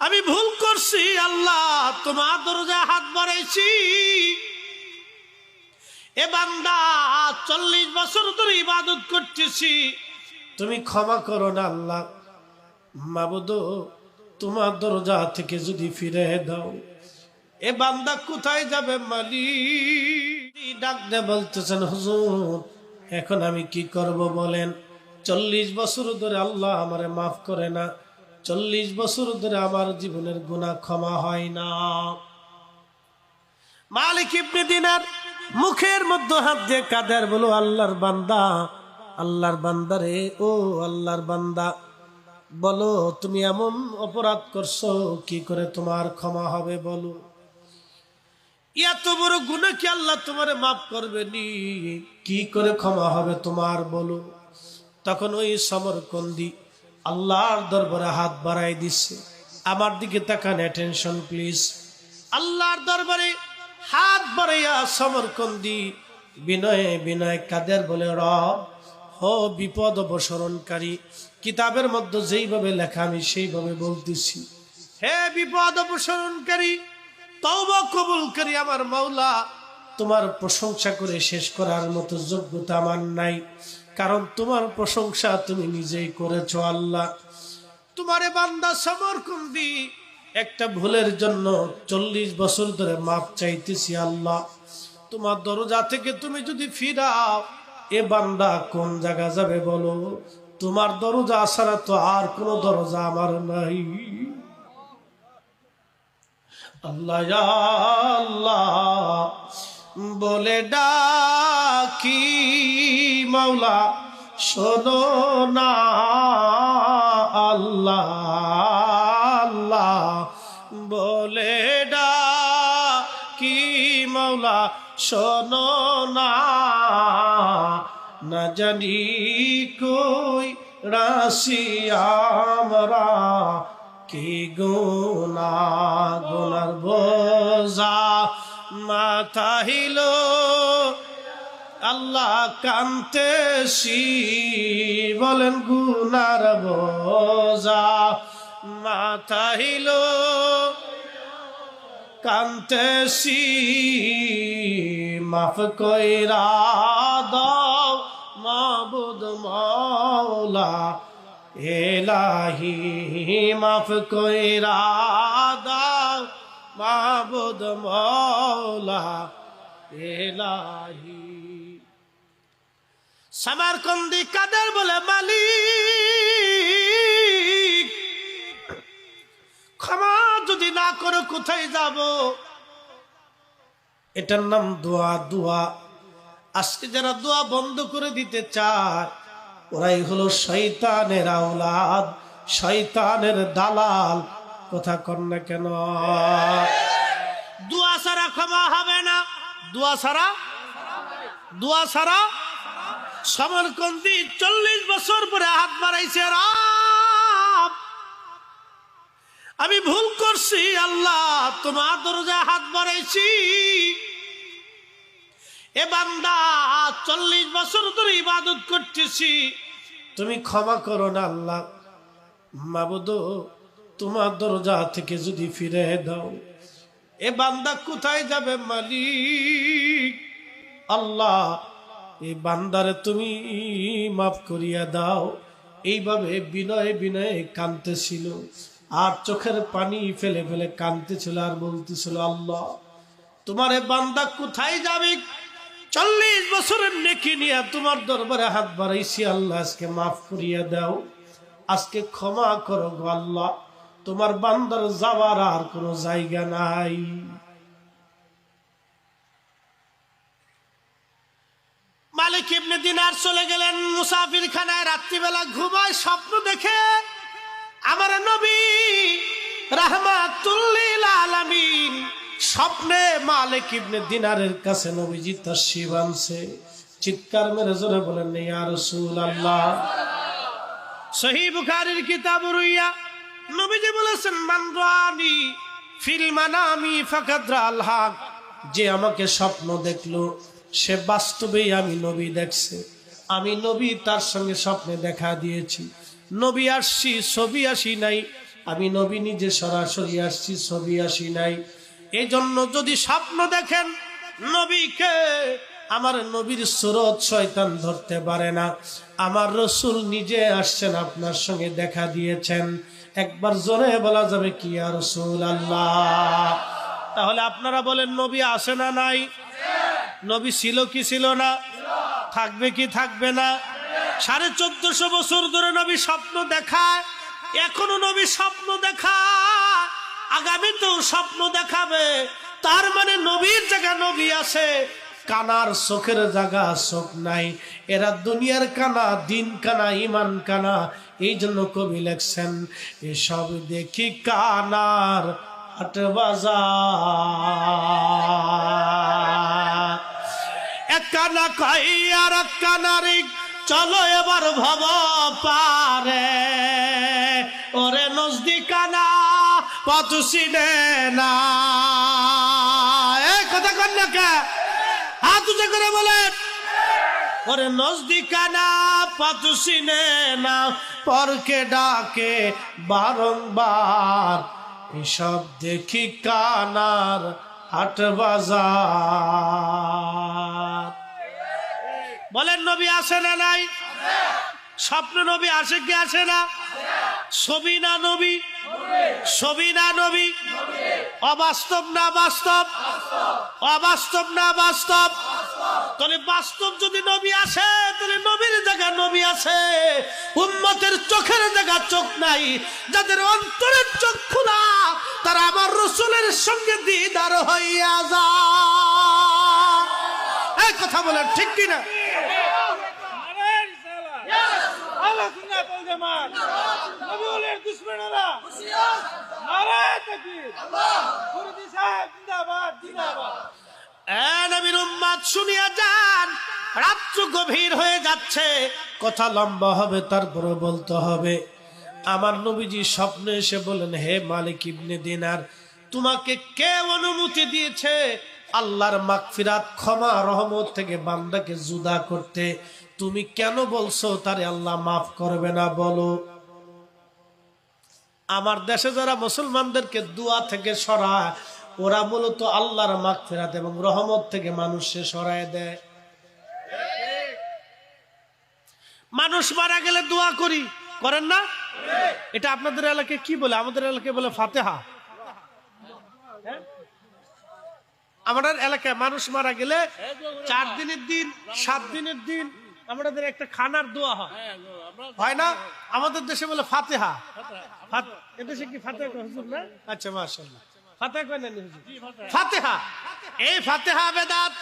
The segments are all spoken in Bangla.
আমি ভুল করছি, আল্লাহ, তোমার দরজায় হাত বাড়াইছি। এ বান্দা, চল্লিশ বছর ধরে ইবাদত করতেছি। তুমি ক্ষমা করো না, আল্লাহ। মাবুদ, তোমার দরজা থেকে যদি ফিরে দাও। এ বান্দা কোথায় যাবে, মালিক? ডাক দে বলতেছেন, হুজুর, এখন আমি কি করব বলেন? চল্লিশ বছর ধরে আল্লাহ আমারে মাফ করে না। চল্লিশ বছর ধরে আমার জীবনের গুণা ক্ষমা হয় না। মালিক ইবনে দিনার মুখের মধ্যে হাত দিয়ে কাদের বলো, আল্লাহর বান্দা আল্লাহর বান্দা রে, ও আল্লাহর বান্দা, বলো তুমি এমন অপরাধ করছ, কি করে তোমার ক্ষমা হবে বলো। এত বড় গুণা কি আল্লাহ তোমারে মাফ করবে নি কি করে ক্ষমা হবে তোমার বলো। তখন ওই সমরকন্দি আল্লাহর দরবারে হাত বাড়াই দিচ্ছে আমার দিকে তাকান অ্যাটেনশন প্লিজ আল্লাহর দরবারে হাত বাড়াইয়া সমরকন্দি, বিনয়ে বিনয় কাদের বলে র হ বিপদ অপসরণকারী, কিতাবের মধ্যে যেইভাবে লেখা আমি সেইভাবে বলতেছি। হে বিপদ অপসরণকারী, তওবা কবুলকারী আমার মাওলা তোমার প্রশংসা করে শেষ করার মতো যোগ্যতা আমার নাই। কারণ তোমার প্রশংসা তুমি নিজেই করেছ আল্লাহ। তোমারে বান্দা সমরকুন্দি, একটা ভুলের জন্য চল্লিশ বছর ধরে মাপ চাইতেছি আল্লাহ। তোমার দরজা থেকে তুমি যদি ফিরাও, এ বান্দা কোন জায়গা যাবে বলো? তোমার দরজা ছাড়া তো আর কোনো দরজা আমার নাই। আল্লাহ আল্লাহ বলে ডাকি, মাওলা, শোনো না, আল্লাহ আল্লাহ। বলে ডাকি, মাওলা, শোনো না না জানি কই রাশি আমরা, কি গুনা গুনার বোঝা মাথা হিল আল্লাহ কান্তেছি বলেন, গুনার বোঝা। মাথা হিল কান্তেছি মাফ কইরা দাও, মাবুদ মাওলা। এলাহি, মাফ কইরা দাও। মাবুদ মাওলা এলাহি সামারকন্দি কাদের বলে মালিক? ক্ষমা যদি না করো, কোথায় যাব? এটার নাম দোয়া দোয়া। আজকে যারা দোয়া বন্ধ করে দিতে চায়, ওরাই হলো শৈতানের আওলাদ শৈতানের দালাল। কথা কর না কেন? দোয়া ছাড়া ক্ষমা হবে না। দোয়া ছাড়া? দোয়া ছাড়া? সমরকন্দি চল্লিশ বছর পরে হাত বাড়াইছে রাম আমি ভুল করছি আল্লাহ তোমার দরজায় হাত বাড়াইছি। এ বান্দা চল্লিশ বছর ধরে ইবাদত করতেছি। তুমি ক্ষমা করো না আল্লাহ। মাবুদ তোমার দরজা থেকে যদি ফিরে দাও, এ বান্দা কোথায় যাবে মালিক? আল্লাহ এই বান্দারে তুমি মাফ করিয়া দাও। এইভাবে বিনয়ে বিনয়ে কানতেছিল আর চোখের পানি ফেলে ফেলে কানতেছিল আর বলতেছিল, আল্লাহ, তোমার এ বান্দা কোথায় যাবে? চল্লিশ বছরের নেকি নিয়ে তোমার দরবারে হাত বাড়াইছি, আল্লাহ, আজকে মাফ করিয়া দাও। আজকে ক্ষমা করো গো আল্লাহ। তোমার বান্দার যাওয়ার আর কোনো জায়গা নাই। মালিক ইবনে দিনার চলে গেলেন মুসাফির খানায় রাত্রিবেলা ঘুমায় স্বপ্ন দেখে, আমার নবী রাহমাতুল্লিল আলামিন স্বপ্নে মালিক ইবনে দিনারের কাছে নবীজি তার শিব আনছে। চিৎকার মেরে জোরে বলেন, ইয়া রাসূলুল্লাহ। সহি বুখারীর কিতাব রুইয়া নবীজি বলেছেন মান রানি ফিল মানামি ফাকাদ রাল হক। যে আমাকে স্বপ্ন দেখল, সে বাস্তবেই আমি নবী দেখছে। আমি নবী তার সঙ্গে স্বপ্নে দেখা দিয়েছি। নবী আসছি, ছবি আসি নাই। আমি নবী নিজে সরাসরি আসছি, ছবি আসি নাই। এই জন্য যদি স্বপ্ন দেখেন, নবীকে আমার নবীর সুরত শয়তান ধরতে পারে না। আমার রসুল নিজে আসছেন, আপনার সঙ্গে দেখা দিয়েছেন। একবার জোরে বলা যাবে কি আর রসুল আল্লাহ তাহলে আপনারা বলেন, নবী আসে না নাই? নবী ছিল কি ছিল না? থাকবে কি থাকবে না? সাড়ে চোদ্দশো বছর ধরে নবী স্বপ্ন দেখায়, এখনও নবী স্বপ্ন দেখায়। আগামীতেও স্বপ্ন দেখাবে। তার মানে নবীর জায়গা নবী আছে কানার চোখের জায়গা চোখ নাই। এরা দুনিয়ার কানা, দিন কানা, ইমান কানা, এই জন্য কবি লেখছেন, এসব দেখি কানার হাট বাজার। এক কানা কই আর এক কানারি, চলো এবার ভব পারে। ওরে নজদিকানা, পথ সিনে না। কথা কর উঁচা করে বলে ওরে নজদিকানা পথ সিনে না, পরকে ডাকে বারংবার। এসব দেখি কানার হাট বাজার। বলেন, নবী আসে না নাই? স্বপ্ন নবী আসে কি আসে না? ছবি না নবী। ছবি না নবী। অবাস্তব না বাস্তব? অবাস্তব না বাস্তব? তাহলে বাস্তব যদি নবী আসে, তাহলে নবীর জায়গা নবী আছে উম্মতের চোখের জায়গা চোখ নাই, যাদের অন্তরের চোখ খোলা, তারা আমার রসুলের সঙ্গে দিদার হইয়া যা এই কথা বলেন, ঠিক কিনা? আল্লাহ গভীর হয়ে যাচ্ছে। কথা লম্বা হবে তারপরে বলতে হবে। আমার নবীজি স্বপ্নে এসে বলেন হে মালিক ইবনে দিনার, তোমাকে কে অনুমতি দিয়েছে আল্লাহর মাগফিরাত, ক্ষমা, রহমত থেকে বান্দাকে জুদা করতে? তুমি কেন বলছো তারে আল্লাহ মাফ করবে না, বলো? আমার দেশে যারা মুসলমানদেরকে দুয়া থেকে সরায়, ওরা মূলত আল্লাহর মাগফিরাত এবং রহমত থেকে মানুষকে সরায় দেয়। মানুষ মারা গেলে দোয়া করি। করেন না? এটা আপনাদের এলাকায় কি বলে? আমাদের এলাকায় বলে ফাতেহা। হ্যাঁ? আমাদের এলাকায় মানুষ মারা গেলে চার দিনের দিন, সাত দিনের দিন আমাদের একটা খানার দোয়া হয়। হয় না? আমাদের দেশে বলে ফাতেহা। ফাত- এদেশে কি ফাতেহা আচ্ছা ফাতেহা ফাতেহা। এই ফাতেহা বেদাত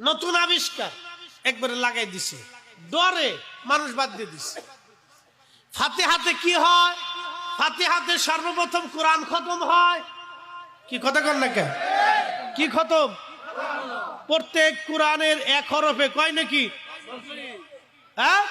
নতুন আবিষ্কার। একবারে লাগাই দিছে। ডরে মানুষ বাদ দিয়ে দিছে। ফাতে হাতে কি হয়? ফাতে হাতে সর্বপ্রথম কোরআন খতম হয়। কি কথা কর না কেন? কি খতম? প্রত্যেক কোরআনের এক হরফে কয় নাকি? হ্যাঁ?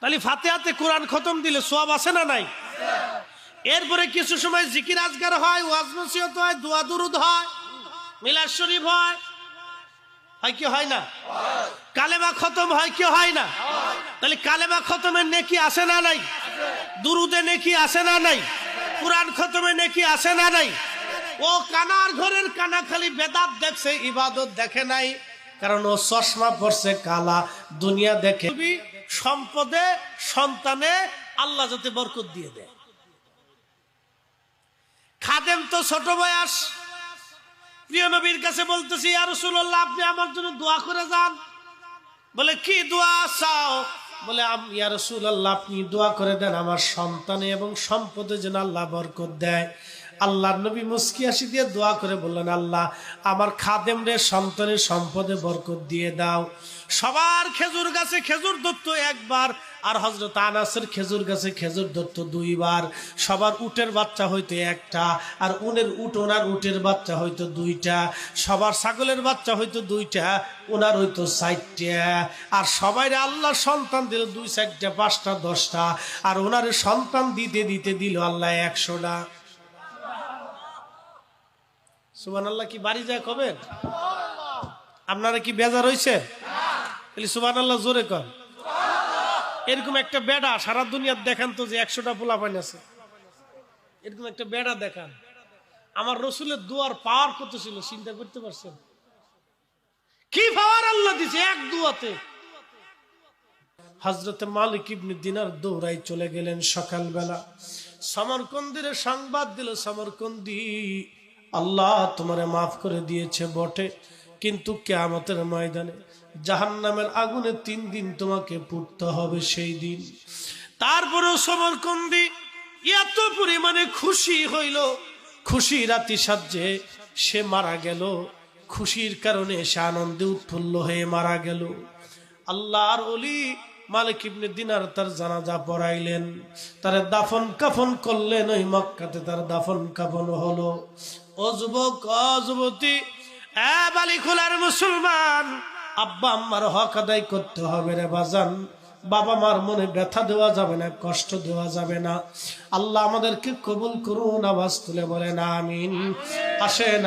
তাহলে ফাতে হাতে কোরআন খতম দিলে সব আছে না নাই? এরপরে কিছু সময় জিকির আজগার হয়, ওয়াজ নসিহত হয়, দোয়া দুরুদ হয়, মিলাদ শরীফ হয়। হয় কি হয় না? কালেমা খতম হয় কি হয় না? তাহলে কালেমা খতমের নেকি আসে না নাই? দুরুদে নেকি আসে না নাই? কোরআন খতমে নেকি আসে না নাই? ও কানার ঘরের কানা খালি বেদাত দেখছে, ইবাদত দেখে নাই, কারণ ও চশমা পড়ছে কালা, দুনিয়া দেখে সম্পদে, সন্তানে আল্লাহ যাতে বরকত দিয়ে দেয়। খাদেম তো ছোট বয়স প্রিয় নবীর কাছে বলতেছি আর রসুল্লাহ আপনি আমার জন্য দোয়া করে যান। বলে, কি দোয়া চাও? বলে ইয়া রসুল্লাহ আপনি দোয়া করে দেন আমার সন্তানে এবং সম্পদে যেন আল্লাহ বরকত দেয়। আল্লাহর নবী মুস্কি হাসি দিয়ে দোয়া করে বললেন, আল্লাহ, আমার খাদেম রে, সন্তানের সম্পদে বরকত দিয়ে দাও। সবার খেজুর গাছে খেজুর দত্ত একবার আর হজরত আনাসের খেজুর গাছে খেজুর ধরতো দুইবার। সবার উটের বাচ্চা হইতো একটা, আর উনের উট, ওনার উটের বাচ্চা হইতো দুইটা। সবার ছাগলের বাচ্চা হইতো দুইটা, ওনার হইতো চারটা। আর সবাই আল্লাহ সন্তান দিল দুই চারটা, পাঁচটা, দশটা। আর ওনার সন্তান দিতে দিতে দিল আল্লাহ একশোটা। সুবান আল্লাহ কি বাড়ি যায় কবেন? আপনারা কি বেজার হইছে? সুবান আল্লাহ জোরে কর এরকম একটা বেড়া সারা দুনিয়ার দেখান তো যে একশোটা পোলা পাইন আছে। এরকম একটা বেড়া দেখান। আমার রসুলের দুয়ার পাওয়ার কত ছিল, চিন্তা করতে পারছেন? কি পাওয়ার আল্লাহ দিছে এক দুয়াতে? হজরতে মালিক ইবনে দিনার দৌড়াই চলে গেলেন সকালবেলা। সমরকন্দিরে সংবাদ দিল, সমরকন্দি আল্লাহ তোমারে মাফ করে দিয়েছে বটে। কিন্তু কেয়ামতের ময়দানে জাহান্নামের আগুনে তিন দিন তোমাকে পুড়তে হবে সেই দিন। তারপরেও সমরকন্দি এত পরিমাণে খুশি হইল। খুশি রাতি সাজ্জে সে মারা গেল। খুশির কারণে সে আনন্দে উৎফুল্ল হয়ে মারা গেল। আল্লাহর অলি মালিক ইবনে দিনার তার জানাজা পড়াইলেন। তার দাফন কাফন করলেন। ওই মক্কাতে তার দাফন কাফন হলো। ও যুবক এ মুসলমান। আব্বা আম্মার হক আদায় করতে হবে রে বাজান। বাবা মার মনে ব্যথা দেওয়া যাবে না, কষ্ট দেওয়া যাবে না। আল্লাহ আমাদেরকে কবুল করুন, আওয়াজ তুলে বলেন, আমিন। আসেন